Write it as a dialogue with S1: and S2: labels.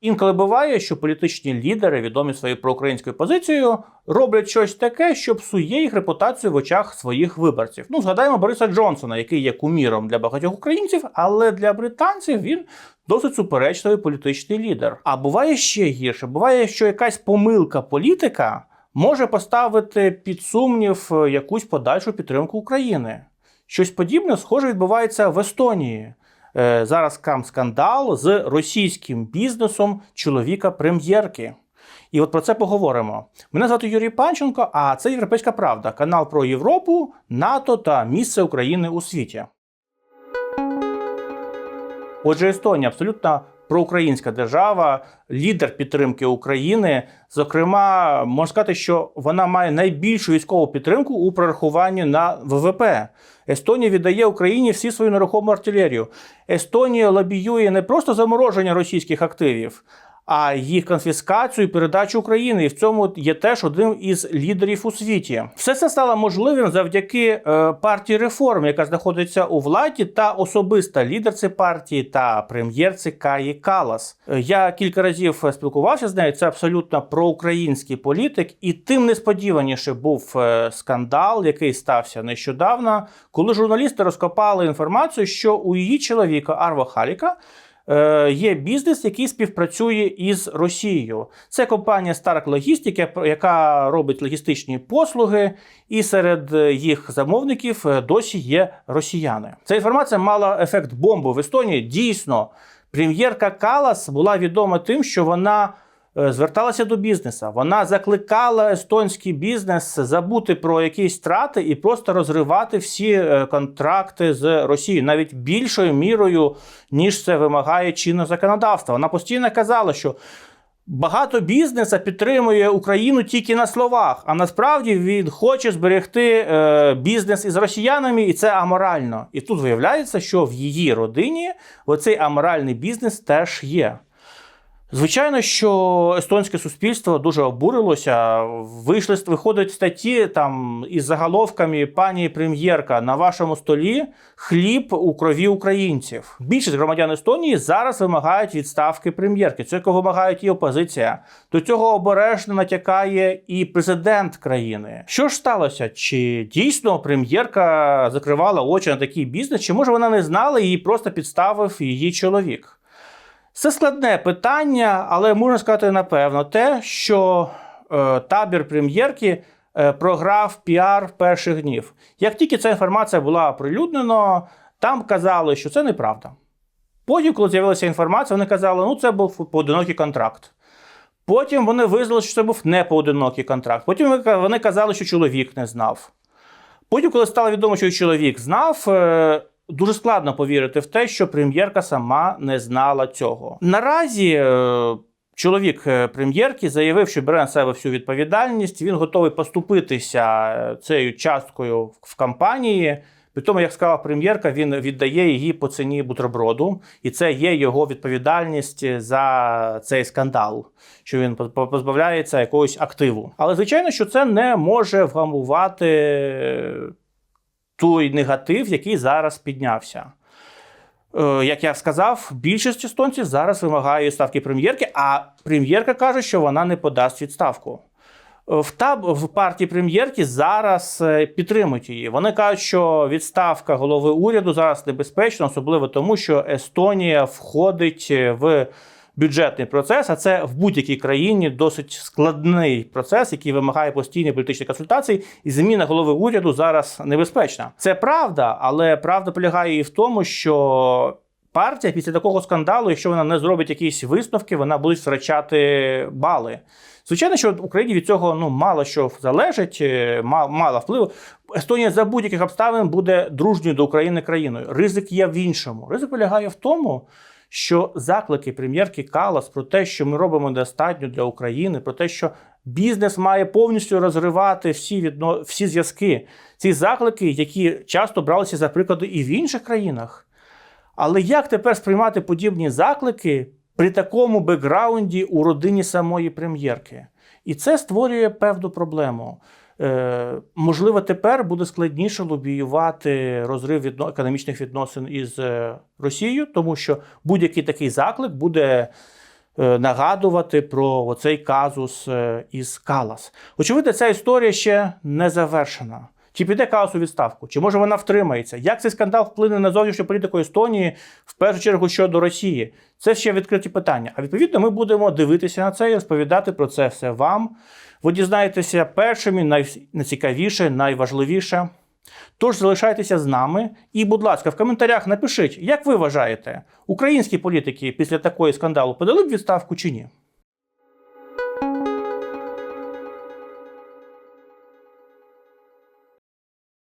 S1: Інколи буває, що політичні лідери, відомі своєю проукраїнською позицією, роблять щось таке, що псує їх репутацію в очах своїх виборців. Ну, згадаємо Бориса Джонсона, який є куміром для багатьох українців, але для британців він досить суперечливий політичний лідер. А буває ще гірше. Буває, що якась помилка політика може поставити під сумнів е, якусь подальшу підтримку України. Щось подібне, схоже, відбувається в Естонії. Е, Зараз кам скандал з російським бізнесом чоловіка прем'єрки. І от про це поговоримо. Мене звати Юрій Панченко, а це Європейська Правда, канал про Європу, НАТО та місце України у світі. Отже, Естонія абсолютно проукраїнська держава, лідер підтримки України. Зокрема, можна сказати, що вона має найбільшу військову підтримку у прорахуванні на ВВП. Естонія віддає Україні всі свою нерухому артилерію. Естонія лобіює не просто замороження російських активів, а їх конфіскацію і передачу України. І в цьому є теж один із лідерів у світі. Все це стало можливим завдяки е, партії реформ, яка знаходиться у владі, та особиста лідерці партії та прем'єрці Каї Калас. Е, Я кілька разів спілкувався з нею. Це абсолютно проукраїнський політик, і тим несподіваніше був е, скандал, який стався нещодавно, коли журналісти розкопали інформацію, що у її чоловіка Арво Халіка є бізнес, який співпрацює із Росією. Це компанія Stark Logistics, яка робить логістичні послуги, і серед е, їх замовників е, досі є росіяни. Ця інформація мала ефект бомби в Естонії. Дійсно, прем'єрка Калас була відома тим, що вона. Е, Зверталася до бізнесу. Вона закликала естонський бізнес забути про якісь страти і просто розривати всі е, контракти з Росією, навіть більшою мірою, ніж це вимагає чинне законодавство. Вона постійно казала, що багато бізнесу підтримує Україну тільки на словах, а насправді він хоче зберегти е, бізнес із росіянами, і це аморально. І тут виявляється, що в її родині оцей аморальний бізнес теж є. Звичайно, що естонське суспільство дуже обурилося. Вийшли виходять статті там із заголовками пані прем'єрка на вашому столі хліб у крові українців. Більшість громадян Естонії зараз вимагають відставки прем'єрки. Цього вимагають і опозиція. До цього обережно натякає і президент країни. Що ж сталося? Чи дійсно прем'єрка закривала очі на такий бізнес? Чи може вона не знала її просто підставив її чоловік? Це складне питання, але можна сказати напевно те, що е, табір прем'єрки е, програв піар перших днів. Як тільки ця інформація була оприлюднена, там казали, що це неправда. Потім, коли з'явилася інформація, вони казали, ну це був поодинокий контракт. Потім вони визнали, що це був не поодинокий контракт. Потім вони казали, що чоловік не знав. Потім, коли стало відомо, що чоловік знав, е, дуже складно повірити в те, що прем'єрка сама не знала цього. Наразі е, чоловік е, прем'єрки заявив, що бере на себе всю відповідальність. Він готовий поступитися е, цією часткою в кампанії. При тому, як сказала прем'єрка, він віддає її по ціні бутерброду, і це є його відповідальність за цей скандал, що він позбавляється якогось активу. Але звичайно, що це не може вгамувати той негатив, який зараз піднявся. Е, Як я сказав, більшість естонців зараз вимагає відставки прем'єрки, а прем'єрка каже, що вона не подасть відставку. Е, В таб в партії прем'єрки зараз е, підтримують її. Вони кажуть, що відставка голови уряду зараз небезпечна, особливо тому, що Естонія входить в бюджетний процес, а це в будь-якій країні досить складний процес, який вимагає постійної політичної консультації, і зміна голови уряду зараз небезпечна. Це правда, але правда полягає і в тому, що партія після такого скандалу, якщо вона не зробить якісь висновки, вона буде втрачати бали. Звичайно, що Україні від цього ну мало що залежить, е, ма- мало впливу. Естонія за будь-яких обставин буде дружньою до України країною. Ризик є в іншому. Ризик полягає в тому, що заклики прем'єрки Калас про те, що ми робимо достатньо для України, про те, що бізнес має повністю розривати всі відно... всі зв'язки. Ці заклики, які часто бралися за приклади і в інших країнах. Але як тепер сприймати подібні заклики при такому бекграунді у родині самої прем'єрки? І це створює певну проблему. Е, можливо, тепер буде складніше лобіювати розрив відно... економічних відносин із е, Росією, тому що будь-який такий заклик буде е, нагадувати про оцей казус із Калас. Очевидно, ця історія ще не завершена. Чи піде Калас у відставку? Чи може вона втримається? Як цей скандал вплине на зовнішню політику Естонії, в першу чергу щодо Росії? Це ще відкриті питання. А відповідно, ми будемо дивитися на це і розповідати про це все вам. Ви дізнаєтеся першими, найцікавіше, найважливіше. Тож залишайтеся з нами і, будь ласка, в коментарях напишіть, як ви вважаєте, українські політики після такої скандалу подали б відставку чи ні?